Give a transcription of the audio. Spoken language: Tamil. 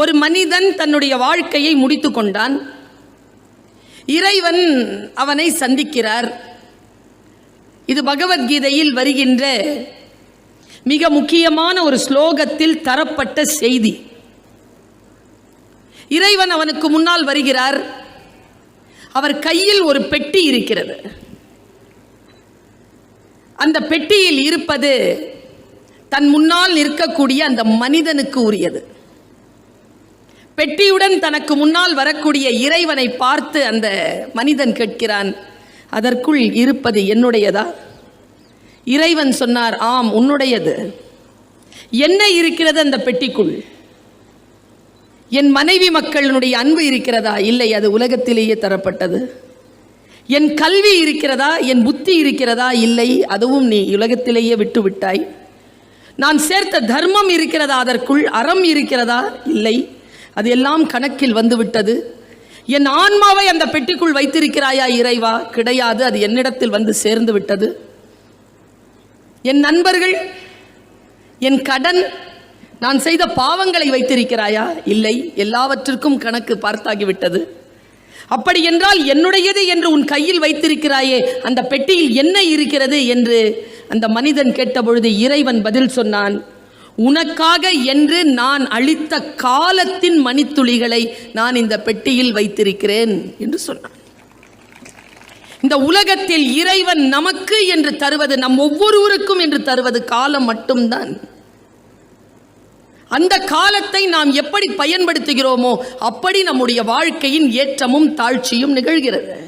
ஒரு மனிதன் தன்னுடைய வாழ்க்கையை முடித்து கொண்டான். இறைவன் அவனை சந்திக்கிறார். இது பகவத்கீதையில் வருகின்ற மிக முக்கியமான ஒரு ஸ்லோகத்தில் தரப்பட்ட செய்தி. இறைவன் அவனுக்கு முன்னால் வருகிறார். அவர் கையில் ஒரு பெட்டி இருக்கிறது. அந்த பெட்டியில் இருப்பது தன் முன்னால் நிற்கக்கூடிய அந்த மனிதனுக்கு உரியது. பெட்டியுடன் தனக்கு முன்னால் வரக்கூடிய இறைவனை பார்த்து அந்த மனிதன் கேட்கிறான் அதற்குள் இருப்பது என்னுடையதா? இறைவன் சொன்னார் ஆம் உன்னுடையது. என்ன இருக்கிறது அந்த பெட்டிக்குள்? என் மனைவி மக்களினுடைய அன்பு இருக்கிறதா? இல்லை அது உலகத்திலேயே தரப்பட்டது. என் கல்வி இருக்கிறதா? என் புத்தி இருக்கிறதா? இல்லை அதுவும் நீ உலகத்திலேயே விட்டு விட்டாய் நான் சேர்த்த தர்மம் இருக்கிறதா? அதற்குள் அறம் இருக்கிறதா? இல்லை அது எல்லாம் கணக்கில் வந்துவிட்டது. என் ஆன்மாவை அந்த பெட்டிக்குள் வைத்திருக்கிறாயா இறைவா? கிடையாது அது என்னிடத்தில் வந்து சேர்ந்து விட்டது. என் நண்பர்கள் என் கடன் நான் செய்த பாவங்களை வைத்திருக்கிறாயா? இல்லை எல்லாவற்றிற்கும் கணக்கு பார்த்தாகிவிட்டது. அப்படி என்றால் என்னுடையது என்று உன் கையில் வைத்திருக்கிறாயே அந்த பெட்டியில் என்ன இருக்கிறது? என்று அந்த மனிதன் கேட்டபொழுது இறைவன் பதில் சொன்னான் உனக்காக என்று நான் அளித்த காலத்தின் மணித்துளிகளை நான் இந்த பெட்டியில் வைத்திருக்கிறேன் என்று சொன்னான். இந்த உலகத்தில் இறைவன் நமக்கு என்று தருவது நம் ஒவ்வொருவருக்கும் என்று தருவது காலம் மட்டும்தான். அந்த காலத்தை நாம் எப்படி பயன்படுத்துகிறோமோ அப்படி நம்முடைய வாழ்க்கையின் ஏற்றமும் தாழ்ச்சியும் நிகழ்கிறது.